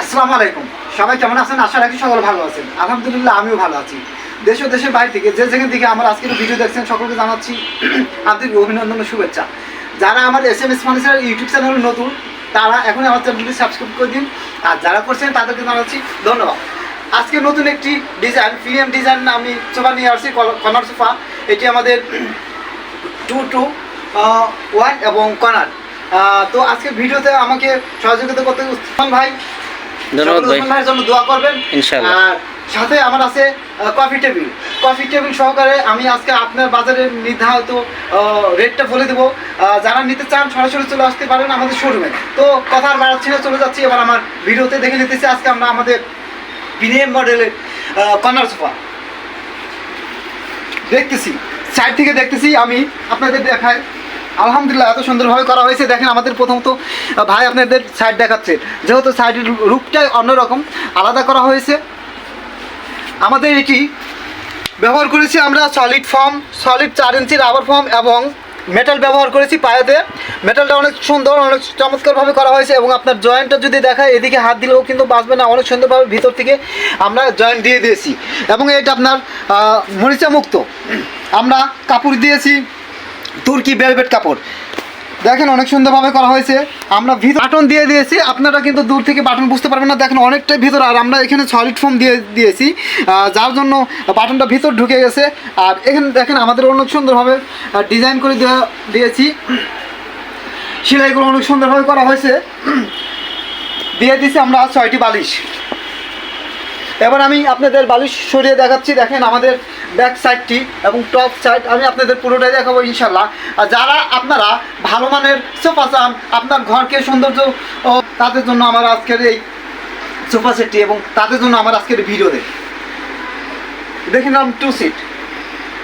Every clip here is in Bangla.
আসসালামু আলাইকুম। সবাই কেমন আছেন? আশা রাখি সকলে ভালো আছেন। আলহামদুলিল্লাহ, আমিও ভালো আছি। দেশ ও দেশের বাইরে থেকে যে যেখান থেকে আমার আজকের ভিডিও দেখছেন, সকলকে জানাচ্ছি আন্তরিক অভিনন্দন ও শুভেচ্ছা। যারা আমার S M S furniture YouTube channel নতুন, তারা এখন আমার চ্যানেলটি সাবস্ক্রাইব করে দিন। আর যারা করছেন, তাদেরকে জানাচ্ছি ধন্যবাদ। আজকে নতুন একটি ডিজাইন প্রিমিয়াম ডিজাইন আমি সোফা নিয়ে আসছি কর্নার সোফা। এটি আমাদের টু টু ওয়ান এবং কর্নার তো আজকে ভিডিওতে আমাকে সহযোগিতা করতে উস্মান ভাই ধন্যবাদ ভাই। জন্য দোয়া করবেন। ইনশাআল্লাহ। আর সাথে আমার আছে কফি টেবিল কফি টেবিল সহকারে আমি আজকে আপনার বাজারে নির্ধারিত রেটটা বলে দেবো। যারা নিতে চান সরাসরি চলে আসতে পারেন আমাদের শোরুমে তো কথা আর বাড়াচ্ছি না চলে যাচ্ছি এবার আমার ভিডিওতে দেখে নিতেছি আজকে আমরা আমাদের প্রিমিয়াম মডেলের কর্নার সোফা দেখতেছি সাইড থেকে দেখতেছি আমি আপনাদের দেখাই। আলহামদুলিল্লাহ, এত সুন্দরভাবে করা হয়েছে। দেখেন আমাদের প্রথমত ভাই আপনাদের সাইড দেখাচ্ছে। যেহেতু সাইডের রূপটাই অন্যরকম, আলাদা করা হয়েছে। আমাদের এটি ব্যবহার করেছি আমরা সলিড ফর্ম সলিড চার ইঞ্চি রাবার ফর্ম এবং মেটাল ব্যবহার করেছি পায়েতে। মেটালটা অনেক সুন্দর, অনেক চমৎকারভাবে করা হয়েছে এবং আপনার জয়েন্টটা যদি দেখায়, এদিকে হাত দিলেও কিন্তু বাঁচবে না। অনেক সুন্দরভাবে ভিতর থেকে আমরা জয়েন্ট দিয়ে দিয়েছি। এবং এটা আপনার মরিচা মুক্ত। আমরা কাপড় দিয়েছি। তুর্কি বেলভেট কাপড়। দেখেন অনেক সুন্দরভাবে করা হয়েছে। আমরা ভিতর বাটন দিয়ে দিয়েছি। আপনারা কিন্তু দূর থেকে বাটন বুঝতে পারবেন না। দেখেন অনেকটাই ভিতর। আর আমরা এখানে সলিড ফর্ম দিয়ে দিয়েছি। যার জন্য বাটনটা ভিতর ঢুকে গেছে। আর এখানে দেখেন আমাদের অনেক সুন্দরভাবে ডিজাইন করে দিয়েছি। সেলাইগুলো অনেক সুন্দরভাবে করা হয়েছে। দিয়ে দিয়েছি আমরা ছয়টি বালিশ। এবার আমি আপনাদের বালিশ সরিয়ে দেখাচ্ছি, দেখেন আমাদের ব্যাক সাইডটি এবং টপ সাইড আমি আপনাদের পুরোটাই দেখাবো ইনশাল্লাহ আর যারা আপনারা ভালো মানের সোফা চান, আপনার ঘরকে সৌন্দর্য তাদের জন্য আমার আজকের এই সোফা সেটটি এবং তাদের জন্য আমার আজকের ভিডিও দেখ দেখে নিলাম টু সিট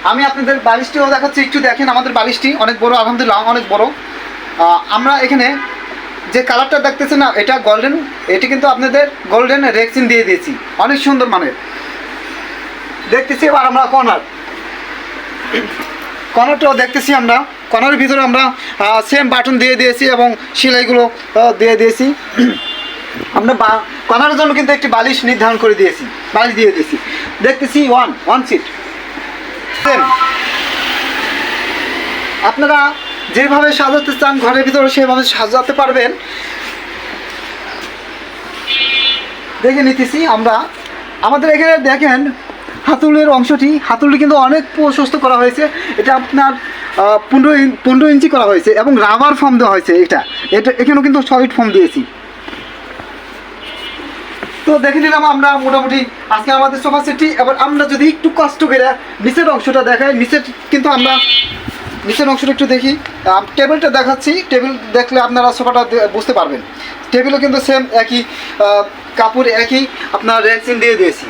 আমি আপনাদের বালিশটিও দেখাচ্ছি, একটু দেখেন আমাদের বালিশটি অনেক বড়, আলহামদুলিল্লাহ, অনেক বড়। আমরা এখানে যে কালারটা দেখতেছেন না, এটা গোল্ডেন এটি কিন্তু আপনাদের গোল্ডেন রেক্সিন দিয়ে দিয়েছি। অনেক সুন্দর মানের। দেখতেছি এবার আমরা কর্নার কর্নারটাও দেখতেছি আমরা। কর্নারের ভিতরে আমরা সেম বাটন দিয়ে দিয়েছি এবং সেলাইগুলো দিয়ে দিয়েছি। আমরা বা কর্নারের জন্য কিন্তু একটি বালিশ নির্ধারণ করে দিয়েছি। বালিশ দিয়ে দিয়েছি। দেখতেছি ওয়ান ওয়ান সিট সেম আপনারা যেভাবে সাজাতে চান ঘরের ভিতরে, সেভাবে সাজাতে পারবেন। দেখে নিতেছি আমরা। আমাদের এখানে দেখেন, হাতুলের অংশটি হাতুলটি কিন্তু অনেক প্রশস্ত করা হয়েছে। এটা আপনার পনেরো পনেরো ইঞ্চি করা হয়েছে এবং রাবার ফর্ম দেওয়া হয়েছে এটা। এটা, এখানেও কিন্তু সলিড ফর্ম দিয়েছি। তো দেখে নিলাম আমরা মোটামুটি আজকে আমাদের সোফা সেটটি এবার আমরা যদি একটু কষ্ট করে নিচের অংশটা দেখাই, নিচের কিন্তু আমরা নিচের অংশটা একটু দেখি। টেবিলটা দেখাচ্ছি। টেবিল দেখলে আপনারা সোফাটা বুঝতে পারবেন। টেবিলও কিন্তু সেম একই কাপড় একই। আপনার রেক্সিন দিয়ে দিয়েছি।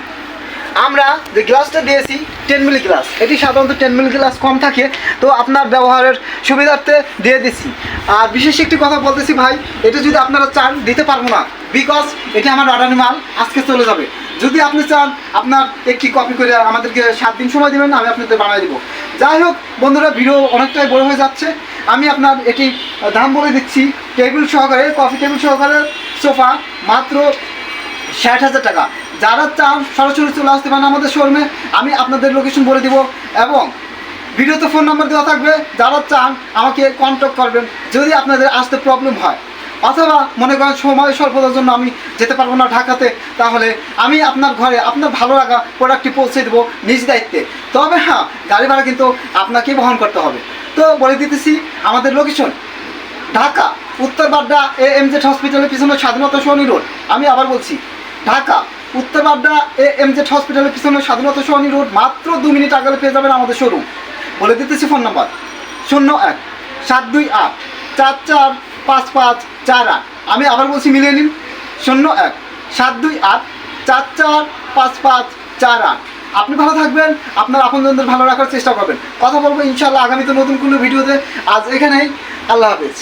আমরা যে গ্লাসটা দিয়েছি টেন মিলি গ্লাস এটি সাধারণত টেন মিলি গ্লাস কম থাকে। তো আপনার ব্যবহারের সুবিধার্থে দিয়ে দিচ্ছি আর বিশেষ একটি কথা বলতেছি ভাই, এটা যদি আপনারা চান, দিতে পারব না। বিকজ এটি আমার অর্ডার মাল, আজকে চলে যাবে। যদি আপনি চান আপনার একটি কপি করে আমাদেরকে সাত দিন সময় দেবেন, আমি আপনাদের বানিয়ে দেবো। যাই হোক, বন্ধুরা, ভিডিও অনেকটাই বড় হয়ে যাচ্ছে। আমি আপনার এটি দাম বলে দিচ্ছি টেবিল সহকারে কফি টেবিল সহকারে সোফা মাত্র ষাট হাজার টাকা। যারা চান, সরাসরি চলে আসতে পারেন আমাদের শোরুমে আমি আপনাদের লোকেশন বলে দিব এবং ভিডিওতে ফোন নাম্বার দেওয়া থাকবে। যারা চান, আমাকে কন্ট্যাক্ট করবেন। যদি আপনাদের আসতে প্রবলেম হয় অথবা মনে করেন সময় স্বল্পতার জন্য আমি যেতে পারব না ঢাকাতে, তাহলে আমি আপনার ঘরে আপনার ভালো লাগা প্রোডাক্টটি পৌঁছে দেবো নিজ দায়িত্বে। তবে হ্যাঁ গাড়ি ভাড়া কিন্তু আপনাকেই বহন করতে হবে। তো বলে দিতেছি, আমাদের লোকেশন ঢাকা, উত্তর বাড্ডা এ এম জেড হসপিটালের পিছনে স্বাধীনতা সোহানি রোড আমি আবার বলছি, ঢাকা, উত্তর বাড্ডা এ এম জেড হসপিটালের পিছনে স্বাধীনতা সোহানি রোড মাত্র দু মিনিট আগে পেয়ে যাবেন আমাদের শোরুম বলে দিতেছি ফোন নাম্বার শূন্য এক, সাত দুই আট, চার চার পাঁচ পাঁচ চার আট। আমি আবার বলছি মিলিয়ে নিন। শূন্য এক, সাত দুই আট, চার চার, পাঁচ পাঁচ চার আট। আপনি ভালো থাকবেন, আপনার আপনজনদের ভালো রাখার চেষ্টা করবেন। কথা বলব ইনশাল্লাহ আগামীতে নতুন কোনো ভিডিওতে। আজ এখানেই, আল্লাহ হাফেজ।